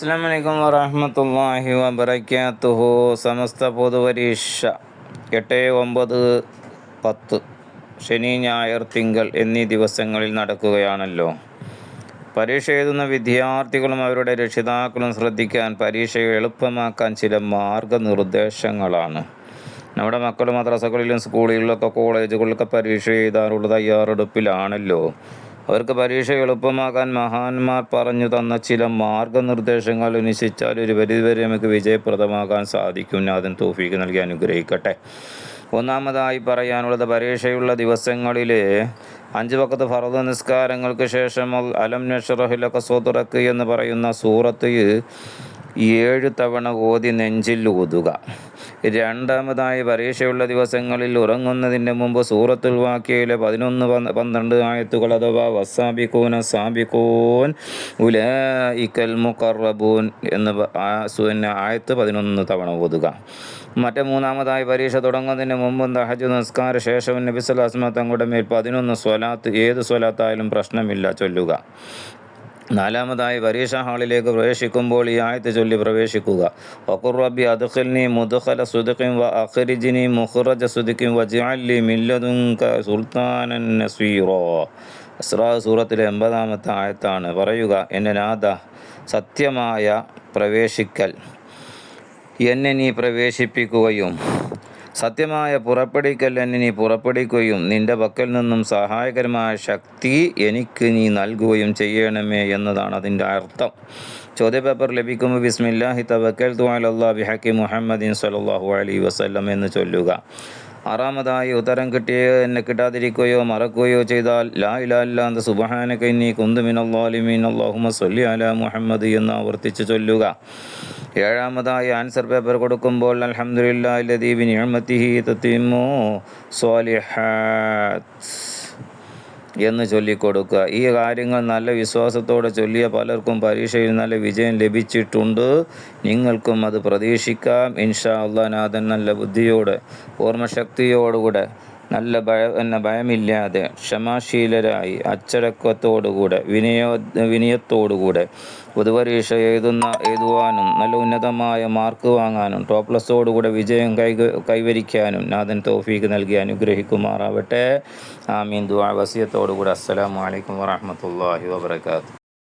അസ്സാം വലൈക്കും വറഹമത്തല്ലാഹി വബർക്കാത്തുഹു സമസ്ത പൊതുപരീക്ഷ എട്ട് ഒമ്പത് പത്ത്. ശനി ഞായർ തിങ്കൾ എന്നീ ദിവസങ്ങളിൽ നടക്കുകയാണല്ലോ. പരീക്ഷ എഴുതുന്ന വിദ്യാർത്ഥികളും അവരുടെ രക്ഷിതാക്കളും ശ്രദ്ധിക്കാൻ പരീക്ഷയെ എളുപ്പമാക്കാൻ ചില മാർഗനിർദ്ദേശങ്ങളാണ്. നമ്മുടെ മക്കൾ മദ്രസകളിലും സ്കൂളുകളിലൊക്കെ കോളേജുകളിലൊക്കെ പരീക്ഷ എഴുതാനുള്ള തയ്യാറെടുപ്പിലാണല്ലോ. അവർക്ക് പരീക്ഷ എളുപ്പമാക്കാൻ മഹാന്മാർ പറഞ്ഞു തന്ന ചില മാർഗനിർദ്ദേശങ്ങൾ അനുസരിച്ചാൽ ഒരു പരിധിവരെ നമുക്ക് വിജയപ്രദമാകാൻ സാധിക്കും. അതിന് തോഫീക്ക് നൽകി അനുഗ്രഹിക്കട്ടെ. ഒന്നാമതായി പറയാനുള്ളത് പരീക്ഷയുള്ള ദിവസങ്ങളിൽ അഞ്ച് വക്കത്ത് ഫറദ് നിസ്കാരങ്ങൾക്ക് ശേഷം അലം നഷറഹിലൊക്കെ സോതുറക്ക് എന്ന് പറയുന്ന സൂറത്ത് ഏഴ് തവണ ഓതി നെഞ്ചിൽ ഊതുക. രണ്ടാമതായി പരീക്ഷയുള്ള ദിവസങ്ങളിൽ ഉറങ്ങുന്നതിന് മുമ്പ് സൂറത്തുൽ വാക്യയിലെ പതിനൊന്ന് പന്ത്രണ്ട് ആയത്തുകൾ അഥവാ വസാബിക്കൂന സാബിക്കൂൻ ഉലഇക്കൽ മുഖറബൂൻ എന്ന് ആയത്ത് പതിനൊന്ന് തവണ ഓതുക. മറ്റേ മൂന്നാമതായി പരീക്ഷ തുടങ്ങുന്നതിന് മുമ്പും തഹജ് നിസ്കാര ശേഷവും നബി സ്വലാസ്മ തങ്ങളുടെ മേൽ പതിനൊന്ന് സ്വലാത്ത് ഏത് സ്വലാത്തായാലും പ്രശ്നമില്ല ചൊല്ലുക. നാലാമതായി പരീക്ഷ ഹാളിലേക്ക് പ്രവേശിക്കുമ്പോൾ ഈ ആയത്ത് ചൊല്ലി പ്രവേശിക്കുക. ഒക്കുറബി അദ്ഖൽനി മുദ്ഖല സുദുഖിം വ അഖരിജിനി മുഖ്റജ സുദുഖിൻ വജാലി മില്ലതുങ്ക സുൽത്താനൻ നസീറോ. അസ്രാ സൂറത്തിലെ എൺപതാമത്തെ ആയത്താണ്. പറയുക എന്നെ നാഥ സത്യമായ പ്രവേശിക്കൽ. എന്നെ നീ പ്രവേശിപ്പിക്കുകയും സത്യമായ പുറപ്പെടിക്കൽ എന്നെ നീ പുറപ്പെടിക്കുകയും നിന്റെ പക്കൽ നിന്നും സഹായകരമായ ശക്തി എനിക്ക് നീ നൽകുകയും ചെയ്യണമേ എന്നതാണ് അതിന്റെ അർത്ഥം. ചോദ്യപേപ്പർ ലഭിക്കുമ്പോൾ ബിസ്മില്ലാഹി തവക്കൽ തുഅലല്ലാ ബിഹക്കി മുഹമ്മദിൻ സല്ലല്ലാഹു അലൈഹി വസല്ലം എന്ന് ചൊല്ലുക. ആറാമതായി ഉത്തരം കിട്ടിയോ എന്നെ കിട്ടാതിരിക്കുകയോ മറക്കുകയോ ചെയ്താൽ ലാ ഇലാല്ലാന്ത സുബഹാന കൈനി കുന്തുമിനല്ലാലിമീൻ അള്ളാഹുമ സൊല്ലി അല മുഹമ്മദ് എന്ന് ആവർത്തിച്ച് ചൊല്ലുക. ഏഴാമതായി ആൻസർ പേപ്പർ കൊടുക്കുമ്പോൾ അലഹമുല്ലാബി അഹമ്മത്തിഹി തത്തിമോ സ്വാലിഹാത്ത്. എന്ന് ചൊല്ലിക്കൊടുക്കുക. ഈ കാര്യങ്ങൾ നല്ല വിശ്വാസത്തോടെ ചൊല്ലിയ പലർക്കും പരീക്ഷയിൽ നല്ല വിജയം ലഭിച്ചിട്ടുണ്ട്. നിങ്ങൾക്കും അത് പ്രതീക്ഷിക്കാം. ഇൻഷാ അള്ളാനാഥൻ നല്ല ബുദ്ധിയോടെ ഓർമ്മശക്തിയോടുകൂടെ നല്ല ഭയ എന്ന ഭയമില്ലാതെ ക്ഷമാശീലരായി അച്ചടക്കത്തോടുകൂടെ വിനയോ വിനയത്തോടുകൂടെ പൊതുപരീക്ഷ എഴുതുന്ന എഴുതുവാനും നല്ല ഉന്നതമായ മാർക്ക് വാങ്ങാനും ടോപ്പ് പ്ലസോടുകൂടെ വിജയം കൈ കൈവരിക്കാനും നാഥൻ തോഫീക്ക് നൽകി അനുഗ്രഹിക്കുമാറാവട്ടെ. ആമീൻ. ദുആ വസിയത്തോടുകൂടെ. അസ്സലാമു അലൈക്കും വറഹ്മത്തുള്ളാഹി വബറകാതുഹു.